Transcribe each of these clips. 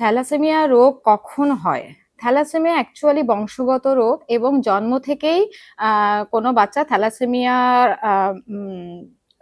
Thalassaemia রোগ কখন হয়? থ্যালাসেমিয়া অ্যাকচুয়ালি বংশগত রোগ এবং জন্ম থেকেই কোনো বাচ্চা থ্যালাসেমিয়ার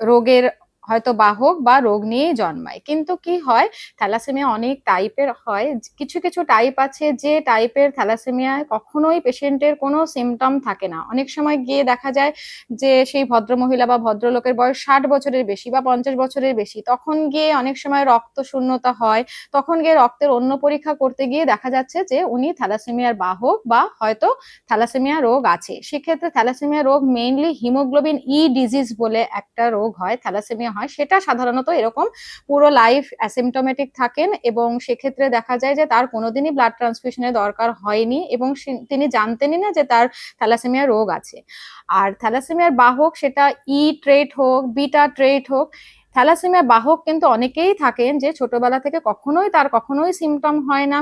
রোগের হয়তো বাহক বা রোগ নিয়েই জন্মায়। কিন্তু কি হয়, থ্যালাসেমিয়া অনেক টাইপের হয়। কিছু কিছু টাইপ আছে যে টাইপের থ্যালাসেমিয়ায় কখনোই পেশেন্টের কোনো সিমটম থাকে না। অনেক সময় গিয়ে দেখা যায় যে সেই ভদ্রমহিলা বা ভদ্রলোকের বয়স ষাট বছরের বেশি বা পঞ্চাশ বছরের বেশি, তখন গিয়ে অনেক সময় রক্ত শূন্যতা হয়। তখন গিয়ে রক্তের অন্য পরীক্ষা করতে গিয়ে দেখা যাচ্ছে যে উনি থ্যালাসেমিয়ার বাহক বা হয়তো থ্যালাসেমিয়া রোগ আছে। সেক্ষেত্রে থ্যালাসেমিয়া রোগ মেইনলি হিমোগ্লোবিন ই ডিজিজ বলে একটা রোগ হয়, থ্যালাসেমিয়া হয়, সেটা সাধারণত এরকম পুরো লাইফ অ্যাসিমটোমেটিক থাকেন এবং সেক্ষেত্রে দেখা যায় যে তার কোনোদিনই ব্লাড ট্রান্সফিউশনের দরকার হয়নি এবং তিনি জানতেনই না যে তার থ্যালাসেমিয়া রোগ আছে। আর থ্যালাসেমিয়ার বাহক সেটা ই ট্রেট হোক বিটা ট্রেট হোক থ্যালাসেমিয়া বাহক কিন্তু অনেকেই থাকেন যে ছোটবেলা থেকে কখনোই তার কখনোই সিমটম হয় না।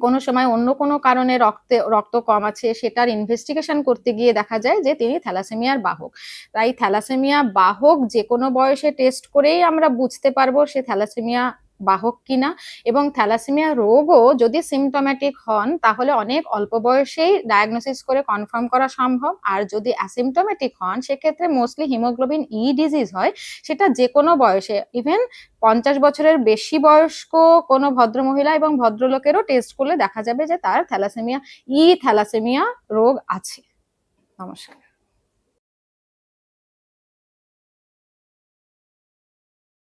কোনো সময় অন্য কোনো কারণে রক্তে, রক্ত কম আছে, সেটার ইনভেস্টিগেশন করতে গিয়ে দেখা যায় যে তিনি থ্যালাসেমিয়ার বাহক। তাই থ্যালাসেমিয়া বাহক যে কোনো বয়সে টেস্ট করেই আমরা বুঝতে পারব সে থ্যালাসেমিয়া বাহক কিনা এবং থ্যালাসেমিয়া রোগও যদি সিমটোম্যাটিক হন, তাহলে অনেক অল্প বয়সেই ডায়াগনোসিস করে কনফার্ম করা সম্ভব। আর যদি অ্যাসিমটোমেটিক হন, সেক্ষেত্রে মোস্টলি হিমোগ্লোবিন ই ডিজিজ হয়, সেটা যে কোনো বয়সে। ইভেন পঞ্চাশ বছরের বেশি বয়স্ক কোনো ভদ্রমহিলা এবং ভদ্রলোকেরও টেস্ট করলে দেখা যাবে যে তার থ্যালাসেমিয়া ই থ্যালাসেমিয়া রোগ আছে। নমস্কার।